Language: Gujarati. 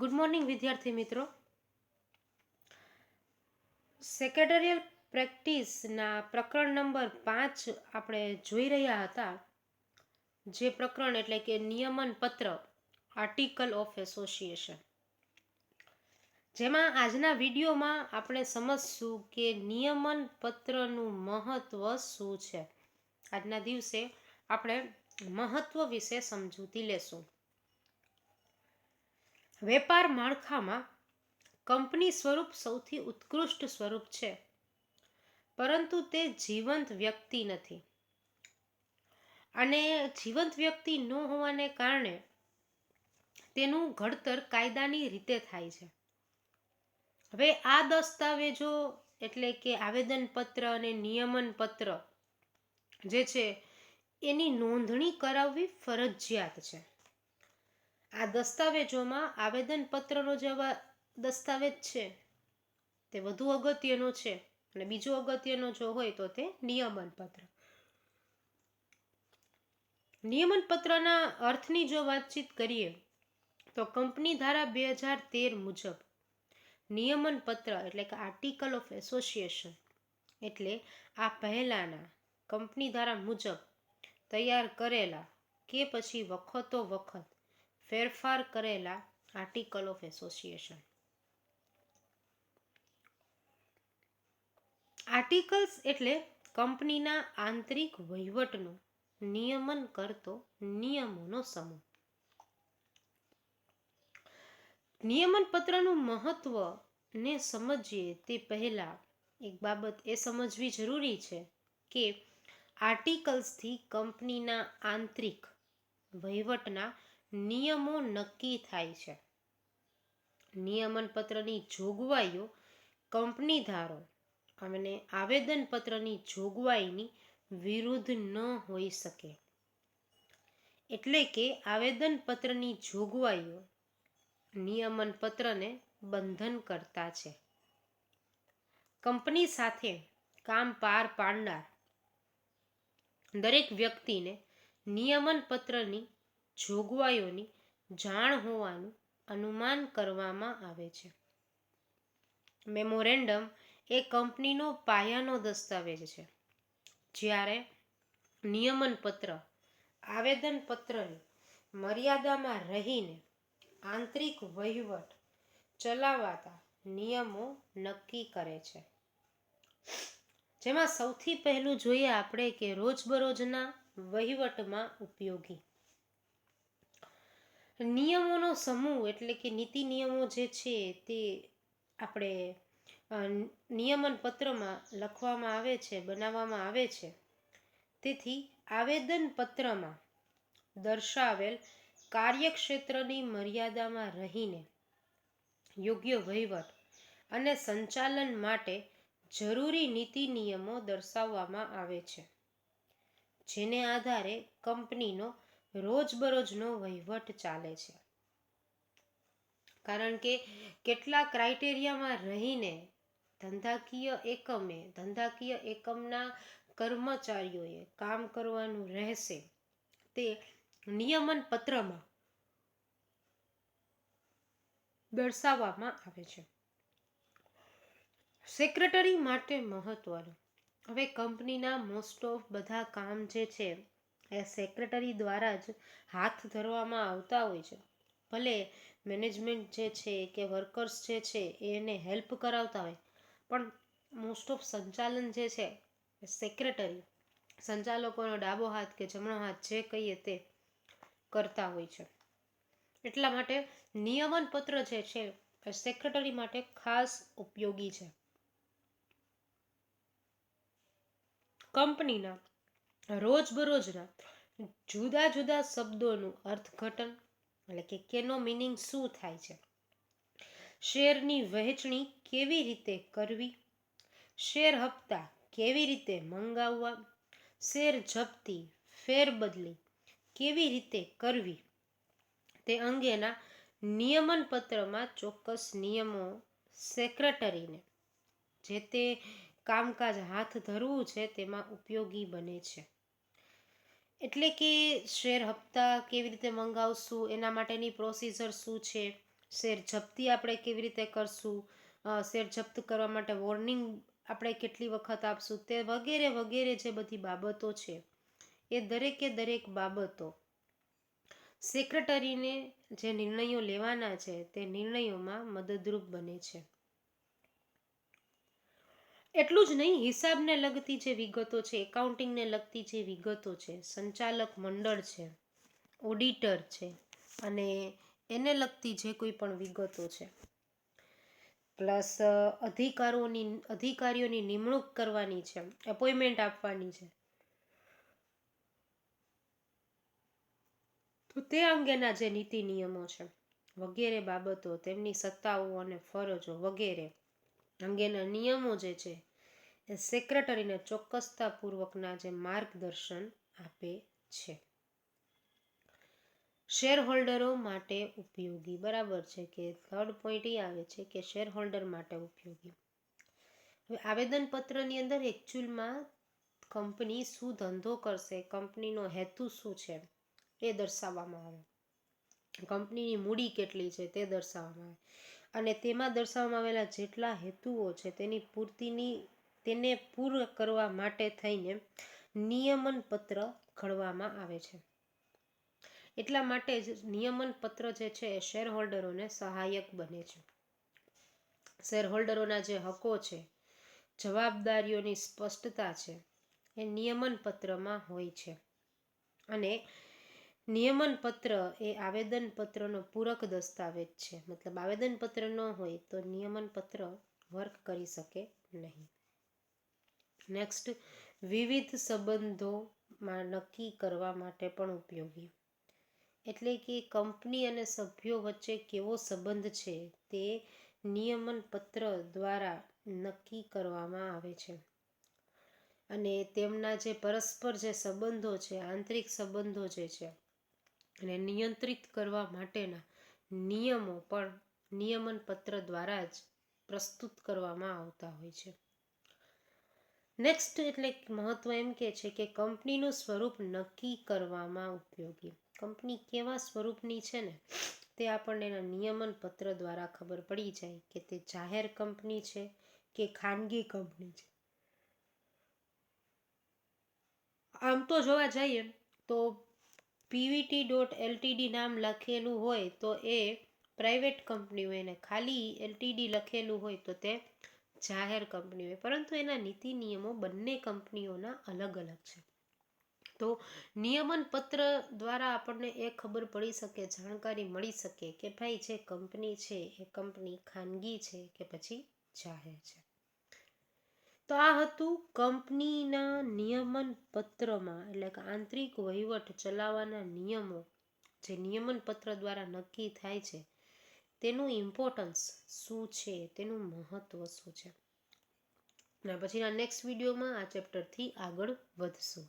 ગુડ મોર્નિંગ વિદ્યાર્થી મિત્રો. સેક્રેટરિયલ પ્રેક્ટિસના પ્રકરણ નંબર પાંચ આપણે જોઈ રહ્યા હતા. જે પ્રકરણ એટલે કે નિયમન પત્ર આર્ટિકલ ઓફ એસોસિએશન જેમાં આજના વિડીયોમાં આપણે સમજશું કે નિયમન પત્રનું મહત્વ શું છે. આજના દિવસે આપણે મહત્વ વિશે સમજૂતી લેશું. વેપાર માળખામાં કંપની સ્વરૂપ સૌથી ઉત્કૃષ્ટ સ્વરૂપ છે, પરંતુ તે જીવંત વ્યક્તિ નથી. અને જીવંત વ્યક્તિ ન હોવાને કારણે તેનું ઘડતર કાયદાની રીતે થાય છે. હવે આ દસ્તાવેજો એટલે કે આવેદનપત્ર અને નિયમન પત્ર જે છે, એની નોંધણી કરાવવી ફરજિયાત છે. આ દસ્તાવેજોમાં આવેદનપત્રનો જે દસ્તાવેજ છે, તે વધુ અગત્યનો છે અને બીજો અગત્યનો જો હોય તો તે નિયમન પત્ર નિયમન પત્રના અર્થની જો વાતચીત કરીએ, તો કંપની ધારા બે હજાર તેર મુજબ નિયમન પત્ર એટલે કે આર્ટિકલ ઓફ એસોસિએશન એટલે આ પહેલાંના કંપની ધારા મુજબ તૈયાર કરેલા કે પછી વખતો વખત ફેરફાર કરેલા આર્ટિકલ ઓફ એસોસિએશન. આર્ટિકલ્સ એટલે કંપનીના આંતરિક વહીવટનું નિયમન કરતો નિયમોનો સમૂહ. નિયમન પત્રનું મહત્વ ને સમજીએ તે પહેલા એક બાબત એ સમજવી જરૂરી છે કે આર્ટિકલ્સથી કંપનીના આંતરિક વહીવટના નિયમો નક્કી થાય છે. નિયમન પત્રની જોગવાઈઓ કંપની ધારો, અને આવેદનપત્રની જોગવાઈની વિરુદ્ધ ન હોઈ શકે. એટલે કે આવેદનપત્રની જોગવાઈઓ નિયમન પત્રને બંધન કરતા છે. કંપની સાથે કામ પાર પાડનાર દરેક વ્યક્તિને નિયમન પત્રની જોગવાઈઓની જાણ હોવાનું અનુમાન કરવામાં આવે છે. મેમોરેન્ડમ એ કંપનીનો પાયાનો દસ્તાવેજ છે. જ્યારે નિયમન પત્ર આવેદન મર્યાદામાં રહીને આંતરિક વહીવટ ચલાવાતા નિયમો નક્કી કરે છે. જેમાં સૌથી પહેલું જોઈએ આપણે કે રોજબરોજના વહીવટમાં ઉપયોગી નિયમોનો સમૂહ એટલે કે નીતિ નિયમો જે છે તે આપણે નિયમન પત્રમાં લખવામાં આવે છે, બનાવવામાં આવે છે. તેથી આવેદન પત્રમાં દર્શાવેલ કાર્યક્ષેત્રની મર્યાદામાં રહીને યોગ્ય વહીવટ અને સંચાલન માટે જરૂરી નીતિ નિયમો દર્શાવવામાં આવે છે. જેને આધારે કંપનીનો રોજબરોજનો વહીવટ ચાલે છે. કારણ કે કેટલા ક્રાઇટેરિયામાં રહીને ધંધાકીય એકમે, ધંધાકીય એકમના કર્મચારીઓએ કામ કરવાનું રહેશે તે નિયમન પત્રમાં દર્શાવવામાં આવે છે. સેક્રેટરી માટે મહત્વનું. હવે કંપનીના મોસ્ટ ઓફ બધા કામ જે છે સેક્રેટરી દ્વારા જ હાથ ધરવામાં આવતા હોય છે. ભલે મેનેજમેન્ટ જે છે કે વર્કર્સ જે છે એને હેલ્પ કરાવતા હોય, પણ મોસ્ટ ઓફ સંચાલન જે છે સેક્રેટરી સંચાલકોનો ડાબો હાથ કે જમણો હાથ જે કહીએ તે કરતા હોય છે. એટલા માટે નિયમન પત્ર જે છે એ સેક્રેટરી માટે ખાસ ઉપયોગી છે. કંપનીના રોજબરોજના જુદા જુદા શબ્દોનું અર્થઘટન એટલે કે કેનો મિનિંગ શું થાય છે? શેરની વહેંચણી કેવી રીતે કરવી? શેર હપ્તા કેવી રીતે મંગાવવા? શેર જપ્તી ફેરબદલી કેવી રીતે કરવી? તે અંગેના નિયમન પત્રમાં ચોક્કસ નિયમો સેક્રેટરીને જે તે કામકાજ હાથ ધરવું છે તેમાં ઉપયોગી બને છે. એટલે કે શેર હપ્તા કેવી રીતે મંગાવશું, એના માટેની પ્રોસીજર શું છે, શેર જપ્તી આપણે કેવી રીતે કરશું શેર જપ્ત કરવા માટે વોર્નિંગ આપણે કેટલી વખત આપશું, તે વગેરે વગેરે જે બધી બાબતો છે, એ દરેકે દરેક બાબતો. સેક્રેટરીને જે નિર્ણયો લેવાના છે, તે નિર્ણયોમાં મદદરૂપ બને છે. એટલું જ નહીં, હિસાબને લગતી જે વિગતો છે, એકાઉન્ટિંગને લગતી જે વિગતો છે, સંચાલક મંડળ છે, ઓડિટર છે, અને એને લગતી જે કોઈ પણ વિગતો છે. પ્લસ અધિકારોની, અધિકારીઓની નિમણૂક કરવાની છે, એપોઇન્ટમેન્ટ આપવાની છે. તો તે અંગેના જે નીતિ નિયમો છે, વગેરે બાબતો, તેમની સત્તાઓ અને ફરજો વગેરે અંગેના નિયમો જે છે, એ સેક્રેટરીને ચોક્કસતાપૂર્વકના જે માર્ગદર્શન આપે છે. શેર હોલ્ડરો માટે ઉપયોગી, બરાબર છે કે થર્ડ પોઈન્ટ એ આવે છે કે શેરહોલ્ડર માટે ઉપયોગી. હવે આવેદનપત્રની અંદર એકચ્યુઅલમાં કંપની શું ધંધો કરશે, કંપનીનો હેતુ શું છે, એ દર્શાવવામાં આવે. કંપનીની મૂડી કેટલી છે, તે દર્શાવવામાં આવે. અને તેમાં દર્શાવવામાં આવેલા જેટલા હેતુઓ છે તેની પૂર્તિની, તેને પૂર્ણ કરવા માટે થઈને નિયમન પત્ર ઘડવામાં આવે છે. એટલા માટે જ નિયમન પત્ર જે છે એ શેર હોલ્ડરોને સહાયક બને છે. શેર હોલ્ડરોના જે હકો છે, જવાબદારીઓની સ્પષ્ટતા છે, એ નિયમન પત્રમાં હોય છે. અને નિયમન પત્ર એ આવેદન પત્રનો પૂરક દસ્તાવેજ છે. મતલબ આવેદન પત્ર ન હોય તો નિયમન પત્ર વર્ક કરી શકે નહીં. નેક્સ્ટ વિવિધ સંબંધોમાં નક્કી કરવા માટે પણ ઉપયોગી. એટલે કે કંપની અને સભ્યો વચ્ચે કેવો સંબંધ છે તે નિયમન પત્ર દ્વારા નક્કી કરવામાં આવે છે. અને તેમના જે પરસ્પર જે સંબંધો છે, આંતરિક સંબંધો જે છે અને નિયંત્રિત કરવા માટેના નિયમો પણ નિયમન પત્ર દ્વારા જ પ્રસ્તુત કરવામાં આવતા હોય છે. નેક્સ્ટ એટલે મહત્વ એમ કે છે કે કંપનીનું સ્વરૂપ નક્કી કરવામાં ઉપયોગી. કંપની કેવા સ્વરૂપની છે ને, તે આપણને એના નિયમન પત્ર દ્વારા ખબર પડી જાય કે તે જાહેર કંપની છે કે ખાનગી કંપની છે. આમ તો જોવા જઈએ તો પીવીટી ડોટ એલટીડી નામ લખેલું હોય તો એ પ્રાઇવેટ કંપની હોય ને ખાલી એલટીડી લખેલું હોય તો તે જાહેર કંપની હોય. પરંતુ એના નીતિ નિયમો બંને કંપનીઓના અલગ અલગ છે. તો નિયમન પત્ર દ્વારા આપણને એ ખબર પડી શકે, જાણકારી મળી શકે કે ભાઈ જે કંપની છે એ કંપની ખાનગી છે કે પછી જાહેર છે. તો આ હતું કંપનીના નિયમન પત્રમાં એટલે કે આંતરિક વહીવટ ચલાવવાના નિયમો, જે નિયમન પત્ર દ્વારા નક્કી થાય છે, તેનું ઇમ્પોર્ટન્સ શું છે, તેનું મહત્વ શું છે? અને પછીના નેક્સ્ટ વિડીયોમાં આ ચેપ્ટરથી આગળ વધશું.